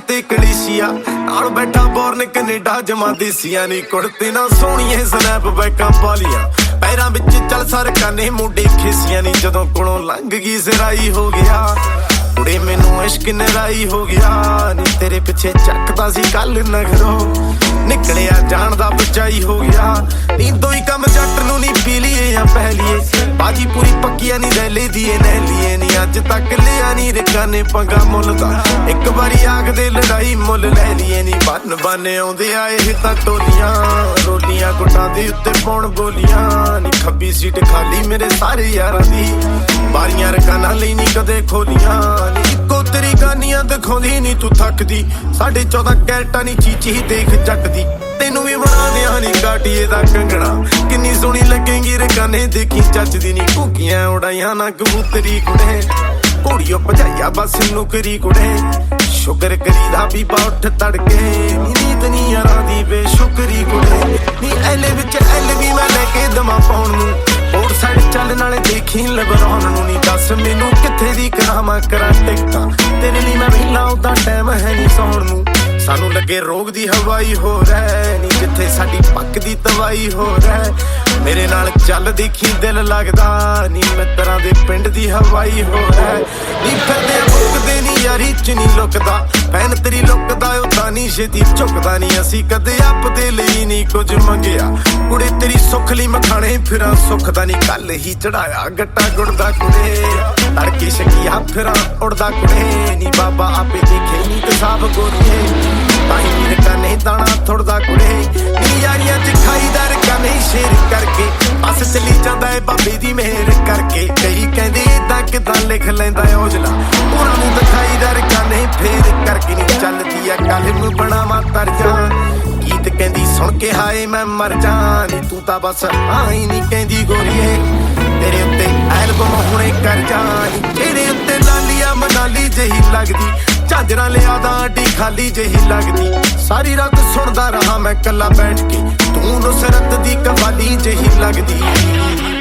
ਉੱਤੇ ਕਲੀਸ਼ੀਆ। ਨਾਲ ਬੈਠਾ ਬੋਰਨ ਕੈਨੇਡਾ, ਜਮਾ ਦੇਸੀਆਂ ਨਹੀਂ ਕੁੜਤੇ, ਨਾ ਸੋਹਣੀਏ ਸਨੈਪ ਬੈਕਾਂ ਪਾਲੀਆਂ। ਪੈਰਾਂ ਵਿੱਚ ਚੱਲ ਸਰਕਾਂ ਨੇ ਮੁੰਡੇ ਖੇਸੀਆਂ ਨਹੀਂ ਜਦੋਂ ਕੋਲੋਂ ਲੰਘ ਗਈ ਸਿਰਾਈ ਹੋ ਗਿਆ। ਕੁੜੇ ਮੈਨੂੰ ਇਸ਼ਕ, ਨਰਾਈ ਹੋ ਗਿਆ। ਨੀ ਤੇਰੇ ਪਿੱਛੇ ਚੱਕਦਾ ਸੀ ਕੱਲ ਨਗਰੋਂ। ਨਿਕਲਿਆ ਜਾਣ ਦਾ ਬਚਾਈ ਹੋ ਗਿਆ। ਨੀਂਦੋਂ ਹੀ ਕੰਮ ਜੱਟ ਨੂੰ ਨਹੀਂ ਪੀ ਲਈਏ ਜਾਂ ਪਹਿਲੀਏ ਬਾਜੀ ਪੂਰੀ ਪੱਕੀਆਂ ਨਹੀਂ ਲੈ ਲਈ ਦੀਏ ਨਹਿ ਲਈਏ ਨਹੀਂ ਅੱਜ ਤੱਕ ਲਿਆ ਨਹੀਂ ਰਿਕਾਂ ਪੰਗਾ ਮੁੱਲ ਦਾ। ਇੱਕ ਵਾਰੀ ਆਗ ਦੇ ਲੜਾਈ ਮੁੱਲ ਲੈ ਲਈਏ ਨਹੀਂ ਬੰਨ ਬੰਨੇ ਆਉਂਦੇ ਆਏ ਇਹ ਤਾਂ ਟੋਲੀਆਂ। ਰੋਲੀਆਂ ਗੁੱਟਾਂ ਦੇ ਉੱਤੇ ਪਾਉਣ ਬੋਲੀਆਂ। ਨਹੀਂ ਖੱਬੀ ਸੀਟ ਖਾਲੀ ਮੇਰੇ ਸਾਰੇ ਯਾਰਾਂ ਦੀ। ਬਾਰੀਆਂ ਰਕਾਨਾਂ ਲਈ ਨਹੀਂ ਕਦੇ ਖੋਲੀਆਂ। ਨਹੀਂ ਤੇਰੀ ਗਾਨੀਆਂ ਦਿਖਾਉਂਦੀ ਨਹੀਂ ਤੂੰ ਥੱਕਦੀ। ਸਾਡੇ 14 ਕੈਰਟਾਂ ਨਹੀਂ ਚੀਚੀ ਦੇਖ ਜੱਟ ਦੀ ਤੈਨੂੰ ਵੀ ਬਣਾ ਦਿਆਂ ਨਹੀਂ ਕਾਟੀਏ ਦਾ ਕੰਗਣਾ। ਕਿੰਨੀ ਸੋਹਣੀ ਲੱਗੇਗੀ ਰਕਾਨੇ ਦੇਖੀ ਚੱਜਦੀ ਨਹੀਂ ਭੁੱਕੀਆਂ ਉਡਾਈਆਂ ਨਾ ਕਬੂਤਰੀ ਕੁੜੇ। ਘੋੜੀਓ ਭਜਾਈਆ ਬਸ ਨੁਕਰੀ ਕੁੜੇ। ਸ਼ੁਕਰ ਕਰੀਦਾ ਵੀ ਬਾ ਤੜਕੇ। ਨੀ ਨੀਤ ਦੀ ਬੇਸ਼ੁਕਰੀ ਕੁੜੇ। ਨੀ ਐਲੇ ਵਿੱਚ ਐਲ ਵੀ ਮੈਂ ਲੈ ਕੇ ਦਮਾ ਪਾਉਣ ਨੂੰ। ਹੋਰ ਸਾਈਡ ਚੱਲ ਨਾਲੇ ਦੇਖੀ ਲਬਰਾਨ ਨੂੰ ਨਹੀਂ ਦੱਸ। ਮੈਨੂੰ ਕਿੱਥੇ ਦੀ ਕਰਾਵਾਂ ਕਰਾਂ ਟਿਕਟਾਂ? ਤੇਰੇ ਲਈ ਮੈਂ ਵਿਹਲਾ ਉਦਾਂ ਟਾਈਮ ਹੈ ਨਹੀਂ ਸੌਣ ਨੂੰ। ਸਾਨੂੰ ਲੱਗੇ ਰੋਗ ਦੀ ਹਵਾਈ ਹੋ ਰਹਿ ਨਹੀਂ ਜਿੱਥੇ ਸਾਡੀ ਪੱਕ ਦੀ ਤਵਾਈ ਹੋ ਰਹਿ। ਮੇਰੇ ਨਾਲ ਚੱਲ ਦੇਖੀ ਦਿਲ ਲੱਗਦਾ ਨਹੀਂ ਮਿੱਤਰਾਂ ਦੇ ਪਿੰਡ ਦੀ ਹਵਾਈ ਹੋ ਰਹਿ। ਨਹੀਂ ਫਿਰਦੇ ਆ ਮੁੱਕਦੇ ਨਹੀਂ ਯਾਰੀ ਚ ਨਹੀਂ ਲੁਕਦਾ। ਪੈਨ ਤੇਰੀ ਨਹੀਂ ਛੇਤੀ ਝੁਕਦਾ ਨਹੀਂ ਅਸੀਂ ਕਦੇ ਆਪ ਦੇ ਲਈ ਨਹੀਂ ਕੁਝ ਮੰਗਿਆ। ਕੁੜੇ, ਤੇਰੀ ਸੁੱਖ ਲਈ ਮਖਾਣੇ ਫਿਰਾਂ ਸੁੱਖ ਦਾ ਨਹੀਂ ਕੱਲ ਹੀ ਚੜਾਇਆ ਗੱਟਾ ਗੁੜਦਾ ਕੁੜੇ। ਤੜਕੇ ਸ਼ਕੀਆ ਫਿਰਾਂ ਉੜਦਾ ਕੁੜੇ। ਨਹੀਂ ਬਾਬਾ, ਆਪੇ ਦੇਖੇ ਨਹੀਂ ਤੇ ਸਾਬ ਗੋਰੀਏ ਪਾਈ ਵੀਰ ਕਨੇ ਦਾਣਾ ਥੋੜਦਾ ਕੁੜੇ। ਨੀ ਯਾਰੀਆਂ ਚ ਖਾਈਦਾ ਨਹੀਂ ਸ਼ੇਰ ਕਰਕੇ। ਬਸ ਚਲੀ ਜਾਂਦਾ ਏ ਬਾਬੇ ਦੀ ਮਿਹਰ ਕਰਕੇ। ਕਈ ਕਹਿੰਦੇ ਇਦਾਂ ਕਿਦਾਂ ਲਿਖ ਲੈਂਦਾ ਏ ਫੇਰ ਕਰਕੇ ਨਹੀਂ ਚੱਲਦੀ ਆ ਕਲਮ ਬਣਾਵਾ ਤਰਜਾ ਗੀਤ ਕਹਿੰਦੀ, ਸੁਣ ਕੇ ਹਾਏ, ਮੈਂ ਮਰ ਜਾਂ ਨੀ ਤੂੰ ਤਾਂ ਬਸ ਆਈ ਨਹੀਂ ਕਹਿੰਦੀ ਗੋਰੀਏ। ਤੇਰੇ ਉੱਤੇ ਐਲਬਮ ਹੁਣੇ ਕਰ ਜਾਣੀ ਤੇਰੇ ਉੱਤੇ ਲਾਲੀਆ ਮਨਾਲੀ ਜਹੀ ਲੱਗਦੀ। ਝਾਂਜਰਾਂ ਲਿਆਦਾ ਅੱਡੀ ਖਾਲੀ ਜਹੀ ਲੱਗਦੀ। ਸਾਰੀ ਰਾਤ ਸੁਣਦਾ ਰਹਾ ਮੈਂ ਕੱਲਾ ਬੈਠ ਕੇ। ਤੂੰ ਨੁਸਰਤ ਦੀ ਕਵਾਲੀ ਜਹੀ ਲੱਗਦੀ।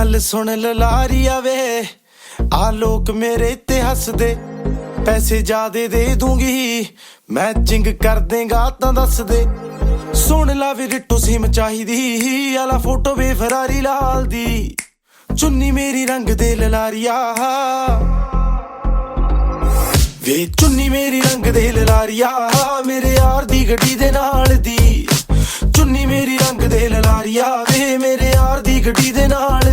ਗੱਲ ਸੁਣ ਲਲਾਰੀਆ ਵੇ। ਆ ਲੋਕ ਮੇਰੇ ਤੇ ਹੱਸਦੇ, ਪੈਸੇ ਜਿਆਦੇ ਦੇ ਦੂੰਗੀ। ਮੈਚਿੰਗ ਕਰ ਦੇਗਾ ਤਾਂ ਦੱਸ ਦੇ। ਸੁਣ ਲਾ ਵੀ ਰਿੱਟੂ ਸਿਮ ਚਾਹੀਦੀ। ਆਲਾ ਫੋਟੋ ਵੇ ਫਰਾਰੀ ਲਾਲ ਦੀ। ਚੁੰਨੀ ਮੇਰੀ ਰੰਗ ਦੇ ਲਲਾਰੀਆ। ਵੇ, ਚੁੰਨੀ ਮੇਰੀ ਰੰਗ ਦੇ ਲਲਾਰੀਆ। ਮੇਰੇ ਯਾਰ ਦੀ ਗੱਡੀ ਦੇ ਨਾਲ ਦੀ। ਚੁੰਨੀ ਮੇਰੀ ਰੰਗ ਦੇ ਲਲਾਰੀਆ। ਵੇ, ਮੇਰੇ ਯਾਰ ਦੀ ਗੱਡੀ ਦੇ ਨਾਲ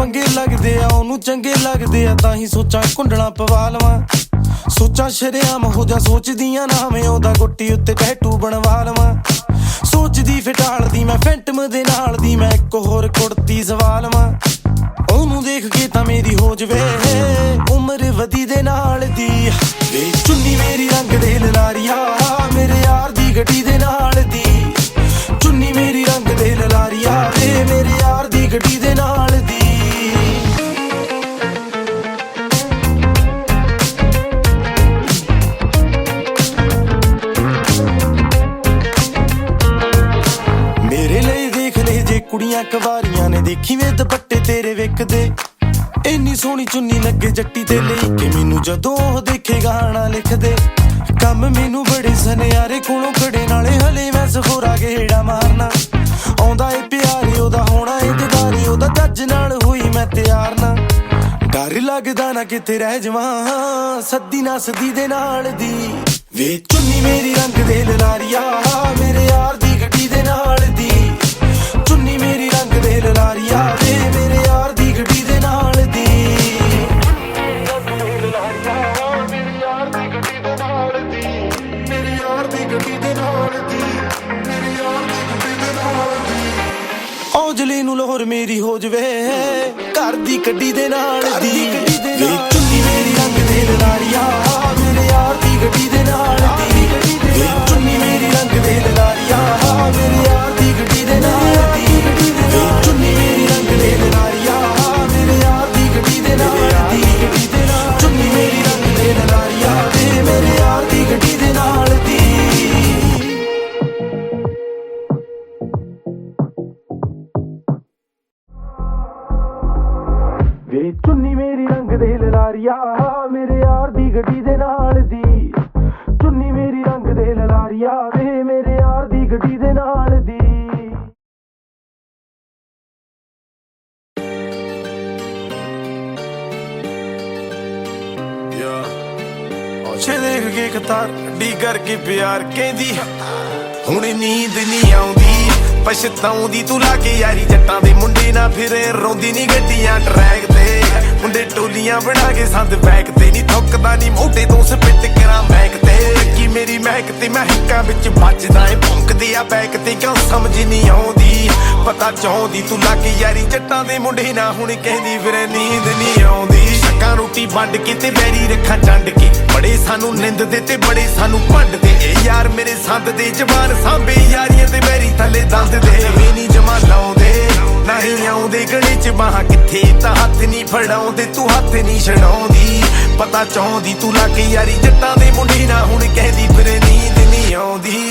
ਪੰਗੇ ਲੱਗਦੇ ਆ, ਉਹਨੂੰ ਚੰਗੇ ਲੱਗਦੇ ਆ, ਤਾਂ ਹੀ ਸੋਚਾਂ ਕੁੰਡਣਾ ਪਵਾ ਲਵਾਂ। ਸੋਚਾਂ ਸ਼ਰਿਆਮ ਹੋ ਜਾ ਸੋਚਦੀਆਂ ਨਾ ਮੈਂ ਉਹਦਾ ਗੁੱਟੀ ਉੱਤੇ ਟੈਟੂ ਬਣਵਾ ਲਵਾਂ। ਸੋਚਦੀ ਫਟਾਲਦੀ ਮੈਂ ਫੈਂਟਮ ਦੇ ਨਾਲ ਦੀ, ਮੈਂ ਇੱਕ ਹੋਰ ਕੁੜਤੀ ਸਵਾ ਲਵਾਂ। ਉਹਨੂੰ ਦੇਖ ਕੇ ਤਾਂ ਮੇਰੀ ਹੋ ਜਵੇ, ਉਮਰ ਵਧੀ ਦੇ ਨਾਲ ਦੀ। ਵੇ ਚੁੰਨੀ ਮੇਰੀ ਰੰਗ ਦੇ ਲਲਾਰੀਆ ਮੇਰੇ ਯਾਰ ਦੀ ਗੱਡੀ ਦੇ ਨਾਲ ਦੀ। ਕੁੜੀਆਂ ਕਵਾਰੀਆਂ ਨੇ ਦੇਖੀ ਵੇ ਦੁਪੱਟੇ ਤੇਰੇ ਵੇਖਦੇ। ਇੰਨੀ ਸੋਹਣੀ ਚੁੰਨੀ ਲੱਗੇ ਜੱਟੀ ਤੇ ਲਈ ਕਿ ਮੈਨੂੰ ਜਦੋਂ ਉਹ ਦੇਖੇ ਗਾਣਾ ਲਿਖਦੇ। ਕੰਮ ਮੈਨੂੰ ਬੜੇ ਸਨਿਆਰੇ ਕੋਲੋਂ ਕੜੇ ਨਾਲੇ ਹਲੇ ਮੈਂ ਸਫੋਰਾ ਗੇੜਾ ਮਾਰਨਾ। ਆਉਂਦਾ ਏ ਪਿਆਰੇ, ਉਹਦਾ ਹੋਣਾ ਏ ਦਿਦਾਰੇ ਉਹਦਾ ਜੱਜ ਨਾਲ ਹੋਈ ਮੈਂ ਤਿਆਰ ਨਾ। ਡਰ ਲੱਗਦਾ ਨਾ ਕਿਤੇ ਰਹਿ ਜਾਵਾਂ, ਸੱਦੀ ਨਾ ਸਦੀ ਦੇ ਨਾਲ ਦੀ। ਵੇ ਚੁੰਨੀ ਮੇਰੀ ਰੰਗ ਦੇ ਲਲਾਰੀਆ ਮੇਰੇ ਔਜਲੇ ਨੂੰ ਲੋਹਰ ਮੇਰੀ ਹੋ ਜਵੇ ਘਰ ਦੀ ਗੱਡੀ ਦੇ ਨਾਲ ਦੀ ਵੇ ਚੁੰਨੀ ਮੇਰੀ ਰੰਗ ਦੇ ਲਲਾਰੀਆ ਮੇਰੇ ਯਾਰ ਦੀ ਗੱਡੀ ਦੇ ਨਾਲ ਦੀ ਵੇ ਚੁੰਨੀ ਮੇਰੀ ਰੰਗ ਦੇ ਲਲਾਰੀਆ ਮੇਰੇ ਯਾਰ ਦੀ ਗੱਡੀ ਦੇ ਨਾਲ ਦੀ ਲਲਾਰੀਆ ਮੇਰੇ ਯਾਰ ਦੀ ਗੱਡੀ ਦੇ ਨਾਲ ਦੀ। ਚੁੰਨੀ ਮੇਰੀ ਰੰਗ ਦੇ ਲਲਾਰੀਆ ਵੇ ਮੇਰੇ ਯਾਰ ਦੀ ਗੱਡੀ ਦੇ ਨਾਲ ਦੀ। ਛੇ ਦੇਖ ਕੇ ਕਤਾਰ ਡੀ ਕਰਕੇ ਪਿਆਰ ਕਹਿੰਦੀ ਹੁਣ ਨੀਂਦ ਨਹੀਂ ਆਉਂਦੀ, ਪਛਤਾਉਂਦੀ ਤੂੰ ਲਾ ਕੇ ਯਾਰੀ ਜੱਟਾਂ ਦੇ ਮੁੰਡੇ ਨਾ ਫਿਰੇ, ਰੋਂਦੀ ਨਹੀਂ ਗੱਡੀਆਂ ਟਰੈਕ ਤੇ। ਮੁੰਡੇ ਟੋਲੀਆਂ ਬਣਾ ਕੇ ਸੰਦ ਬੈਕ ਤੇ ਨਹੀਂ ਥੁੱਕਦਾ ਨਹੀਂ ਮੋਢੇ ਤੋਂ ਸਪਿੱਟ ਕਰਾਂ ਬੈਕ ਤੇ। ਕੀ ਮੇਰੀ ਮਹਿਕ ਤੇ ਮਹਿਕਾਂ ਵਿੱਚ ਵੱਜਦਾ ਏ। ਭੌਂਕਦੇ ਆ ਬੈਕ ਤੇ ਕਿਉਂ ਸਮਝ ਨਹੀਂ ਆਉਂਦੀ? ਪਤਾ ਚਾਹੁੰਦੀ ਤੂੰ ਲਾ ਯਾਰੀ ਜੱਟਾਂ ਦੇ ਮੁੰਡੇ ਨਾ ਹੁਣ ਕਹਿੰਦੀ ਫਿਰੇ ਨੀਂਦ ਨਹੀਂ ਆਉਂਦੀ। ਸ਼ੱਕਾਂ ਰੋਟੀ ਵੰਡ ਕੇ ਤੇ ਬੈਰੀ ਰੱਖਾਂ ਚੰਡ ਕੇ। ਬੜੇ ਸਾਨੂੰ ਨਿੰਦ ਦੇ ਤੇ ਬੜੇ ਸਾਨੂੰ ਭੰਡਦੇ ਇਹ ਯਾਰ ਮੇਰੇ ਸੰਦ ਦੇ ਜਵਾਨ ਸਾਂਭੇ ਯਾਰੀਆਂ ਤੇ ਬੈਰੀ ਥੱਲੇ ਦੰਦ ਦੇ। ਵੀ ਨਹੀਂ ਜਮਾ ਲਾਉਂਦੇ। ਨਹੀਂ ਆਉਂਦੇ ਗਲੇ ਚ ਬਾਹਾਂ ਕਿੱਥੇ? ਤਾਂ ਹੱਥ ਨਹੀਂ ਫੜਾਉਂਦੇ, ਤੂੰ ਹੱਥ ਨਹੀਂ ਛਡਾਉਂਦੀ। ਪਤਾ ਚਾਹੁੰਦੀ, ਤੂੰ ਲਾ ਕੇ ਯਾਰੀ ਜੱਟਾਂ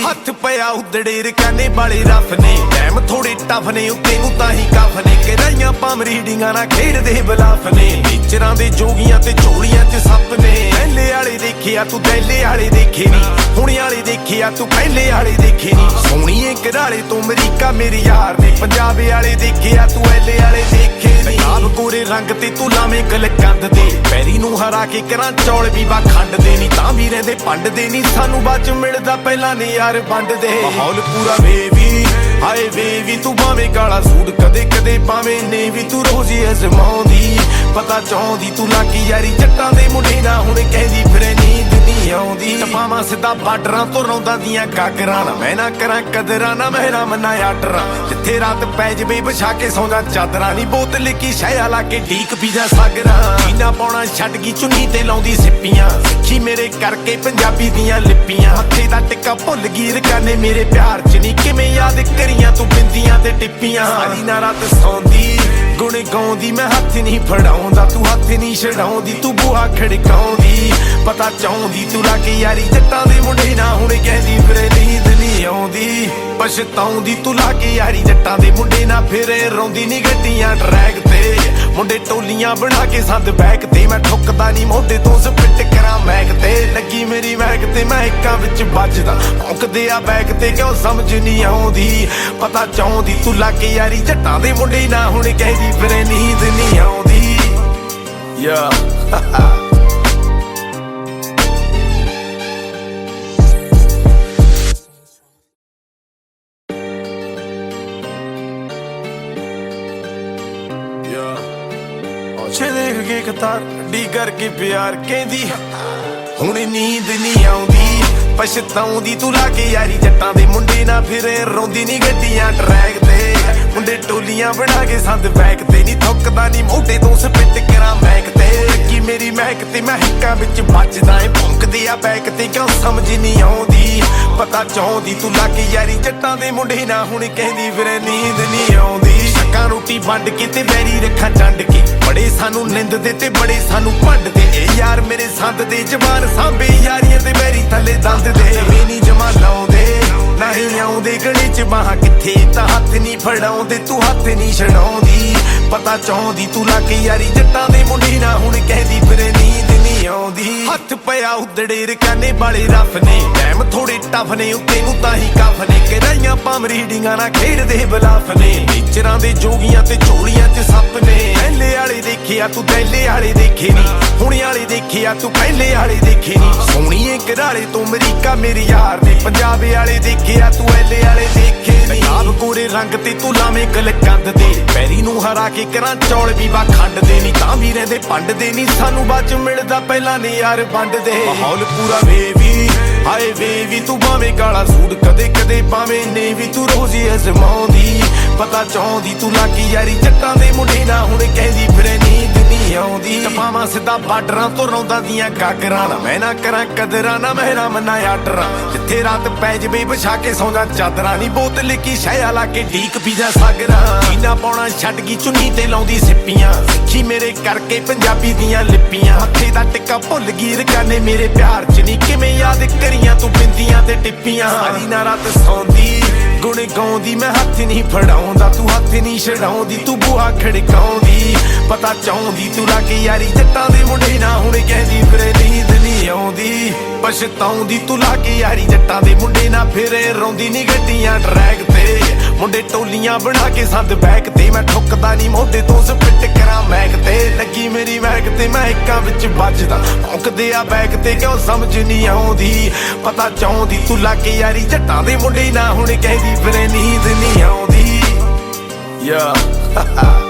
ਹੱਥ ਪਿਆ ਉਦੜੇ ਰਕਾਨੇ ਵਾਲੇ ਰਫ ਨੇ। ਟਾਈਮ ਥੋੜੇ ਟਫ ਨੇ, ਉੱਤੇ ਨੂੰ ਤਾਂ ਹੀ ਕਫ ਨੇ। ਕਿਰਾਈਆਂ ਪਾਮ ਰੀਡਿੰਗਾਂ ਨਾਲ ਖੇਡਦੇ ਬਲਾਫ ਨੇ। ਟੀਚਰਾਂ ਦੇ ਜੋਗੀਆਂ ਤੇ ਝੋਲੀਆਂ 'ਚ ਸੱਪ ਨੇ। ਪਹਿਲੇ ਵਾਲੇ ਦੇਖਿਆ ਤੂੰ, ਪਹਿਲੇ ਵਾਲੇ ਦੇਖੇ ਨਹੀਂ ਹੁਣ ਵਾਲੇ ਦੇਖਿਆ ਤੂੰ, ਪਹਿਲੇ ਵਾਲੇ ਦੇਖੇ ਨਹੀਂ ਸੋਹਣੀਏ ਘਰਾਲੇ ਤੋਂ ਅਮਰੀਕਾ ਮੇਰੇ ਯਾਰ ਨੇ। ਪੰਜਾਬ ਵਾਲੇ ਦੇਖਿਆ ਤੂੰ ਐਲੇ ਵਾਲੇ ਦੇਖੇ ਨਹੀਂ ਕੋਰੇ ਰੰਗ ਤੇ ਤੂੰ ਲਾਵੇਂ ਗਲ ਦੇ ਪੈਰੀ ਨੂੰ ਹਰਾ ਕੇ ਕਰਾਂ ਚੌਲ ਵੀ ਬਾ ਖੰਡ ਦੇ ਨਹੀਂ ਤਾਂ ਵੀ ਰਹਿੰਦੇ ਪੰਡ ਦੇ ਨਹੀਂ ਸਾਨੂੰ ਬਾਅਦ ਚ ਮਿਲਦਾ ਪਹਿਲਾਂ ਨਹੀਂ ਯਾਰ ਵੰਡ ਦੇ। ਮਾਹੌਲ ਪੂਰਾ ਵੇਵੀ, ਹਾਏ ਵੇਵੀ, ਤੂੰ ਭਾਵੇਂ ਕਾਲਾ ਸੂਟ ਕਦੇ ਕਦੇ ਪਾਵੇਂ ਨੇ ਵੀ ਤੂੰ ਰੋਜ਼ੀ ਅਜ਼ਮਾਉਂਦੀ। ਪਤਾ ਚਾਹੁੰਦੀ, ਤੂੰ ਲੱਗੀ ਯਾਰੀ, ਜੱਟਾਂ ਦੇ ਮੁੰਡੇ ਨਾ ਹੁਣ ਕਹਿੰਦੀ, ਫਿਰੇ ਨੀਂਦ ਨਹੀਂ ਆਉਂਦੀ। ਟਪਾਵਾਂ ਸਿੱਧਾ ਬਾਰਡਰਾਂ ਤੋਂ ਰੌਂਦਾ ਦੀਆਂ ਗਾਗਰਾਂ ਨਾ। ਮੈਂ ਨਾ ਕਰਾਂ ਕਦਰਾਂ, ਨਾ ਮਹਿਰਾ ਮੰਨਾ ਆਡਰਾਂ ਜਿੱਥੇ ਰਾਤ ਪੈ ਜਵੇ, ਵਿਛਾ ਕੇ ਸੌਂਦਾ ਚਾਦਰਾਂ। ਨਹੀਂ ਬੋਤਲ ਕੀ ਸ਼ਹਿਆ ਲਾ ਕੇ ਢੀਕ ਪੀਜਾ ਸਾਗਰਾਂ। ਕੀਨਾ ਪਾਉਣਾ ਛੱਡ ਗਈ, ਚੁੰਨੀ ਤੇ ਲਾਉਂਦੀ ਸਿੱਪੀਆਂ। ਸਿੱਖੀ ਮੇਰੇ ਕਰਕੇ ਪੰਜਾਬੀ ਦੀਆਂ ਲਿਪੀਆਂ। ਹੱਥੇ ਦਾ ਟਿੱਕਾ ਭੁੱਲ ਗਈ, ਰਕਾਨੇ ਮੇਰੇ ਪਿਆਰ ਚ ਨਹੀਂ ਕਿਵੇਂ ਯਾਦ ਕਰੀਆਂ ਤੂੰ ਬਿੰਦੀਆਂ ਤੇ ਟਿੱਪੀਆਂ। ਸਾਰੀ ਨਾ ਰਾਤ ਸੌਂਦੀ। ਗੁਣ ਗਾਉਂਦੀ, ਮੈਂ ਹੱਥ ਨਹੀਂ ਫੜਾਉਂਦਾ, ਤੂੰ ਹੱਥ ਨਹੀਂ ਛਡਾਉਂਦੀ, ਤੂੰ ਬੂਹਾ ਖੜਕਾਉਂਦੀ। ਪਤਾ ਚਾਹੁੰਦੀ, ਤੂੰ ਲੱਗ ਯਾਰੀ, ਜੱਟਾਂ ਦੇ ਮੁੰਡੇ ਨਾ ਹੁਣ ਕਹਿੰਦੀ, ਫਿਰੇ ਨੀਂਦ ਨਹੀਂ ਆਉਂਦੀ। ਪਛਤਾਉਂਦੀ, ਤੂੰ ਲੱਗ ਯਾਰੀ, ਜੱਟਾਂ ਦੇ ਮੁੰਡੇ ਨਾ, ਫਿਰੇ ਰੋਂਦੀ ਨਹੀਂ ਗੱਡੀਆਂ ਟਰੈਕ ਤੇ। ਮੁੰਡੇ ਟੋਲੀਆਂ ਬਣਾ ਕੇ ਸੰਦ ਬੈਕ ਤੇ ਮੈਂ ਠੁੱਕਦਾ ਨਹੀਂ ਮੋਢੇ ਤੋਂ ਸਪਿੱਟ ਕਰਾਂ ਮੈਕ ਤੇ। ਲੱਗੀ ਮੇਰੀ ਮੈਕ ਤੇ ਮੈਂ ਇੱਕਾਂ ਵਿੱਚ ਵੱਜਦਾ। ਭੌਂਕਦੇ ਆ ਬੈਕ ਤੇ ਕਿਉਂ ਸਮਝ ਨਹੀਂ ਆਉਂਦੀ? ਪਤਾ ਚਾਹੁੰਦੀ ਤੂੰ ਲੱਗ ਯਾਰੀ ਜੱਟਾਂ ਦੇ ਮੁੰਡੇ ਨਾ ਹੁਣ ਕਹਿੰਦੀ ਫਿਰੇ ਨੀਂਦ ਨਹੀਂ ਆਉਂਦੀ। ਯਾ ਯਾ ਦੇਖ ਕੇ ਕਤਾਰ ਡੀ ਕਰਕੇ ਪਿਆਰ ਕਹਿੰਦੀ, ਹੁਣ ਨੀਂਦ ਨਹੀਂ ਆਉਂਦੀ। ਪਛਤਾਉਂਦੀ ਤੂੰ ਲਾ ਕੇ ਯਾਰੀ, ਜੱਟਾਂ ਦੇ ਮੁੰਡੇ ਨਾ ਫਿਰੇ, ਰੋਂਦੀ ਨਹੀਂ ਗੱਡੀਆਂ ਟਰੈਕ ਤੇ। ਮੁੰਡੇ ਟੋਲੀਆਂ ਬਣਾ ਕੇ ਸੰਦ ਬੈਕ ਤੇ ਨਹੀਂ ਥੁੱਕਦਾ ਨਹੀਂ ਮੋਢੇ ਤੋਂ ਸਪਿੱਟ ਕਰਾਂ ਬੈਕ ਤੇ। ਕੀ ਮੇਰੀ ਮਹਿਕ ਤੇ ਮਹਿਕਾਂ ਵਿੱਚ ਵੱਜਦਾ ਏ? ਭੌਂਕਦੇ ਆ ਬੈਕ ਤੇ, ਕਿਉਂ ਸਮਝ ਨਹੀਂ ਆਉਂਦੀ? ਪਤਾ ਚਾਹੁੰਦੀ ਤੂੰ ਲਾ ਕੇ ਯਾਰੀ, ਜੱਟਾਂ ਦੇ ਮੁੰਡੇ ਨਾ ਹੁਣ ਕਹਿੰਦੀ ਫਿਰੇ ਨੀਂਦ ਨਹੀਂ ਆਉਂਦੀ। ਸ਼ੱਕਾਂ ਰੋਟੀ ਵੰਡ ਕੇ ਤੇ ਬੈਰੀ ਰੱਖਾਂ ਚੰਡ ਕੇ। ਬੜੇ ਸਾਨੂੰ ਨਿੰਦਦੇ ਤੇ ਬੜੇ ਸਾਨੂੰ ਭੰਡਦੇ ਇਹ ਯਾਰ ਮੇਰੇ ਸੰਦ ਦੇ ਜਵਾਨ ਸਾਂਭੇ, ਯਾਰੀਆਂ ਤੇ ਬੈਰੀ ਥੱਲੇ ਦੰਦ ਦੇ। ਵੀ ਨਹੀਂ ਜਮਾ ਲਾਉਂਦੇ ਨਹੀਂ ਆਉਂਦੇ ਗਲੇ ਚ। ਬਾਹਾਂ ਕਿੱਥੇ, ਤਾਂ ਹੱਥ ਨਹੀਂ ਫੜਾਉਂਦੇ, ਤੂੰ ਹੱਥ ਨਹੀਂ ਛਡਾਉਂਦੀ। ਪਤਾ ਚਾਹੁੰਦੀ ਤੂੰ ਲੱਗ ਯਾਰੀ, ਜੱਟਾਂ ਦੇ ਮੁੰਡੀ ਨਾ ਹੁਣ ਕਹਿੰਦੀ ਫਿਰੇ ਨੀਂਦ ਨਹੀਂ ਆਉਂਦੀ। ਹੱਥ ਪਿਆ ਉਦੜੇ ਰਕਾਨੇ ਵਾਲੇ ਰਫ ਨੇ। ਥੋੜੇ ਟਫ ਨੇ, ਉੱਤੇ ਨੂੰ ਤਾਂ ਹੀ ਕਫ ਨੇ। ਕਿਰਾਈਆਂ ਪਾਮ ਰੀਡਿੰਗਾਂ ਨਾਲ ਖੇਡਦੇ, ਬਲਾਫ ਨੇ। ਟੀਚਰਾਂ ਦੇ ਜੋਗੀਆਂ ਤੇ ਝੋਲੀਆਂ 'ਚ ਸੱਪ ਨੇ। ਪਹਿਲੇ ਵਾਲੇ ਦੇਖਿਆ, ਤੂੰ ਪਹਿਲੇ ਵਾਲੇ ਦੇਖੇ ਨਹੀਂ ਹੁਣ ਵਾਲੇ ਦੇਖਿਆ, ਤੂੰ ਪਹਿਲੇ ਵਾਲੇ ਦੇਖੇ ਨਹੀਂ ਸੋਹਣੀਏ ਘਰਾਲੇ ਤੋਂ ਅਮਰੀਕਾ ਮੇਰੇ ਯਾਰ ਨੇ। ਪੰਜਾਬ ਵਾਲੇ ਦੇਖਿਆ, ਤੂੰ ਐਲੇ ਵਾਲੇ ਦੇਖੇ ਨਹੀਂ ਆਪ ਕੋਰੇ ਰੰਗ ਤੇ ਤੂੰ ਲਾਵੇਂ ਗਲ ਕੰਦ ਦੇ ਪੈਰੀ ਨੂੰ ਹਰਾ ਕੇ ਕਰਾਂ, ਚੌਲ ਵੀ ਬਾ ਖੰਡ ਦੇ ਨਹੀਂ ਤਾਂ ਵੀ ਰਹਿੰਦੇ ਪੰਡ ਦੇ ਨਹੀਂ ਸਾਨੂੰ ਬਾਅਦ ਮਿਲਦਾ, ਪਹਿਲਾਂ ਨਹੀਂ ਯਾਰ ਵੰਡ ਦੇ ਮਾਹੌਲ ਪੂਰਾ ਵੇਵੀ ਹਾਏ ਵੇਵੀ ਤੂੰ ਭਾਵੇਂ ਕਾਲਾ ਸੂਟ ਕਦੇ ਕਦੇ ਪਾਵੇਂ ਨੇ ਵੀ ਤੂੰ ਰੋਜ਼ੀ ਅਜ਼ਮਾਉਂਦੀ ਪਤਾ ਚਾਹੁੰਦੀ, ਤੂੰ ਲੱਗੀ ਯਾਰੀ, ਜੱਟਾਂ ਦੇ ਮੁੰਡੇ ਨਾ ਹੁਣ ਕਹਿੰਦੀ, ਫਿਰੇ ਨੀਂਦ ਨਹੀਂ ਆਉਂਦੀ। ਟਪਾਵਾਂ ਸਿੱਧਾ ਬਾਰਡਰਾਂ ਤੋਂ ਰੌਂਦਾ ਦੀਆਂ ਗਾਗਰਾਂ ਨਾ। ਮੈਂ ਨਾ ਕਰਾਂ ਕਦਰਾਂ, ਨਾ ਮਹਿਰਾ ਮੰਨਾ ਆਡਰਾਂ ਜਿੱਥੇ ਰਾਤ ਪੈ ਜਵੇ, ਵਿਛਾ ਕੇ ਸੌਂਦਾ ਚਾਦਰਾਂ ਨਹੀਂ ਬੋਤਲ ਕੀ ਸ਼ਹਿਆ ਲਾ ਕੇ ਢੀਕ ਪੀਜਾ ਸਾਗਰਾਂ। ਕੀਨਾ ਪਾਉਣਾ ਛੱਡ ਗਈ, ਚੁੰਨੀ ਤੇ ਲਾਉਂਦੀ ਸਿੱਪੀਆਂ। ਸਿੱਖੀ ਮੇਰੇ ਕਰਕੇ ਪੰਜਾਬੀ ਦੀਆਂ ਲਿਪੀਆਂ। ਹੱਥੇ ਦਾ ਟਿੱਕਾ ਭੁੱਲ ਗਈ, ਰਕਾਨੇ ਮੇਰੇ ਪਿਆਰ ਚ ਨਹੀਂ ਕਿਵੇਂ ਯਾਦ ਕਰੀਆਂ ਤੂੰ ਬਿੰਦੀਆਂ ਤੇ ਟਿੱਪੀਆਂ? ਸਾਰੀ ਨਾ ਰਾਤ ਸੌਂਦੀ। ਗੁਣ ਗਾਉਂਦੀ, ਮੈਂ ਹੱਥ ਨਹੀਂ ਫੜਾਉਂਦਾ, ਤੂੰ ਹੱਥ ਨਹੀਂ ਛਡਾਉਂਦੀ, ਤੂੰ ਬੂਹਾ ਖੜਕਾਉਂਦੀ, ਪਤਾ ਚਾਹੁੰਦੀ, ਤੂੰ ਲਾ ਕੇ ਯਾਰੀ ਜੱਟਾਂ ਦੇ ਮੁੰਡੇ ਨਾ, ਹੁਣ ਕਹਿੰਦੀ ਫਿਰੇ ਨੀਂਦ ਨਹੀਂ ਆਉਂਦੀ। ਪਛਤਾਉਂਦੀ, ਤੂੰ ਲਾ ਕੇ ਯਾਰੀ ਜੱਟਾਂ ਦੇ ਮੁੰਡੇ ਨਾ, ਫਿਰੇ ਰੋਂਦੀ ਨਹੀਂ ਗੱਡੀਆਂ ਟਰੈਕ ਤੇ। ਮੁੰਡੇ ਟੋਲੀਆਂ ਬਣਾ ਕੇ ਸੰਦ ਬੈਕ ਤੇ, ਮੈਂ ਠੁੱਕਦਾ ਨਹੀਂ ਮੋਢੇ ਤੋਂ ਸਪਿੱਟ ਤੇ ਮੈਂ ਇੱਕਾਂ ਵਿੱਚ ਵੱਜਦਾ। ਭੌਂਕਦੇ ਆ ਬੈਕ ਤੇ ਕਿਉਂ ਸਮਝ ਨਹੀਂ ਆਉਂਦੀ? ਪਤਾ ਚਾਹੁੰਦੀ ਤੂੰ ਲਾ ਕੇ ਯਾਰੀ, ਜੱਟਾਂ ਦੇ ਮੁੰਡੇ ਨਾ ਹੁਣ ਕਹਿੰਦੀ ਫਿਰੇ ਨੀਂਦ ਨਹੀਂ ਆਉਂਦੀ। ਯਾ